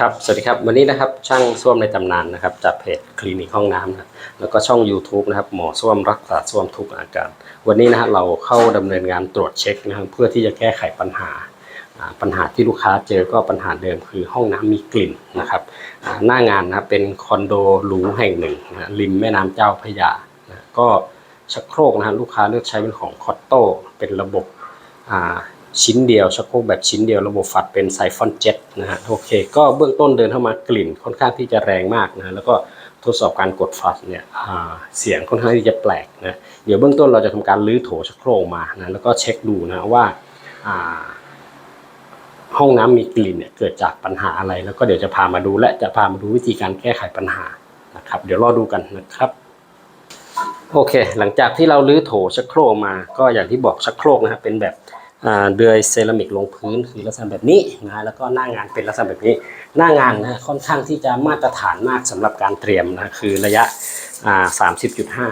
ครับ สวัสดีครับ วันนี้นะครับช่างส้วมในตำนานนะครับ จากเพจคลินิกห้องน้ำนะแล้วก็ช่อง YouTube นะครับหมอส้วมรักษาส้วมทุกอาการ วันนี้นะฮะเราเข้าดำเนินงานตรวจเช็คนะครับเพื่อที่จะแก้ไขปัญหา ปัญหาที่ลูกค้าเจอก็ปัญหาเดิมคือห้องน้ำมีกลิ่นนะครับหน้างานนะเป็นคอนโดหรูแห่งหนึ่งนะริมแม่น้ำเจ้าพระยานะก็ชักโครกนะฮะลูกค้าเลือกใช้เป็นของคอตโต้เป็นระบบ ชิ้นเดียวชักโครกแบบชิ้นเดียวระบบฝัดเป็นไซฟอนเจ็ตนะฮะโอเค ก็เบื้องต้นเดินเข้ามากลิ่นค่อนข้างที่จะแรงมากนะแล้วก็ทดสอบการกดฝัดเนี่ยเสียงค่อนข้างที่จะแปลกนะเดี๋ยวเบื้องต้นเราจะทำการลื้อโถชักโครกมานะแล้วก็เช็คดูนะว่าห้องน้ำมีกลิ่นเนี่ยเกิดจากปัญหาอะไร แล้วก็เดี๋ยวจะพามาดูและจะพามาดูวิธีการแก้ไขปัญหานะครับ เดี๋ยวรอดูกันนะครับโอเค หลังจากที่เราลื้อโถชักโครกมา ก็อย่างที่บอกชักโครกนะครับเป็นแบบ เดือยเซรามิกลงพื้นคือลักษณะแบบนี้นะแล้วก็หน้างานเป็นลักษณะแบบนี้ หน้างานนะค่อนข้างที่จะมาตรฐานมากสำหรับการเตรียมนะคือระยะสามสิบจุดห้า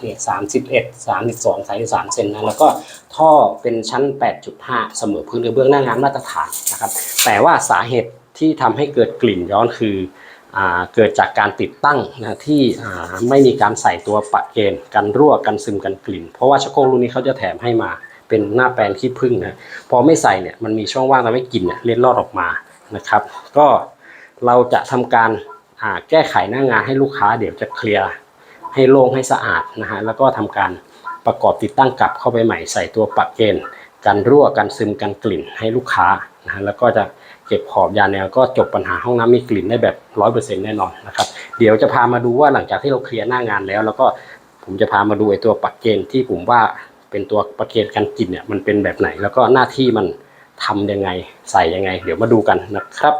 เนี่ยสามสิบเอ็ดสามสิบสองสามสิบสามเซนนะแล้วก็ท่อเป็นชั้น8.5เสมอพื้นกระเบื้องหน้างานมาตรฐานนะครับแต่ว่าสาเหตุที่ทำให้เกิดกลิ่นย้อนคือเกิดจากการติดตั้งนะที่ไม่มีการใส่ตัวปะเกณฑ์กันรั่วกันซึมกันกลิ่น เพราะว่าชักโครกรุ่นนี้เขาจะแถมให้มา เป็นหน้าแปรงขี้ผึ้งนะพอไม่ใส่เนี่ยมันมีช่องว่างทำให้กลิ่นเนี่ยเล็ดลอดออกมานะครับ ก็เราจะทำการแก้ไขหน้างานให้ลูกค้าเดี๋ยวจะเคลียร์ให้โล่งให้สะอาดนะฮะแล้วก็ทำการประกอบติดตั้งกลับเข้าไปใหม่ใส่ตัวปะเกณฑ์กันรั่วกันซึมกันกลิ่นให้ลูกค้านะฮะแล้วก็จะเก็บขอบยาแนวก็จบปัญหาห้องน้ำมีกลิ่นได้แบบร้อยเปอร์เซ็นต์แน่นอนนะครับเดี๋ยวจะพามาดูว่าหลังจากที่เราเคลียร์หน้างานแล้ว แล้วก็ผมจะพามาดูไอ้ตัวปักเกณฑ์ที่ผมว่า เป็นตัวประเคนกันกลิ่นเนี่ยมันเป็นแบบไหน แล้วก็หน้าที่มันทำยังไงใส่ยังไง เดี๋ยวมาดูกันนะครับ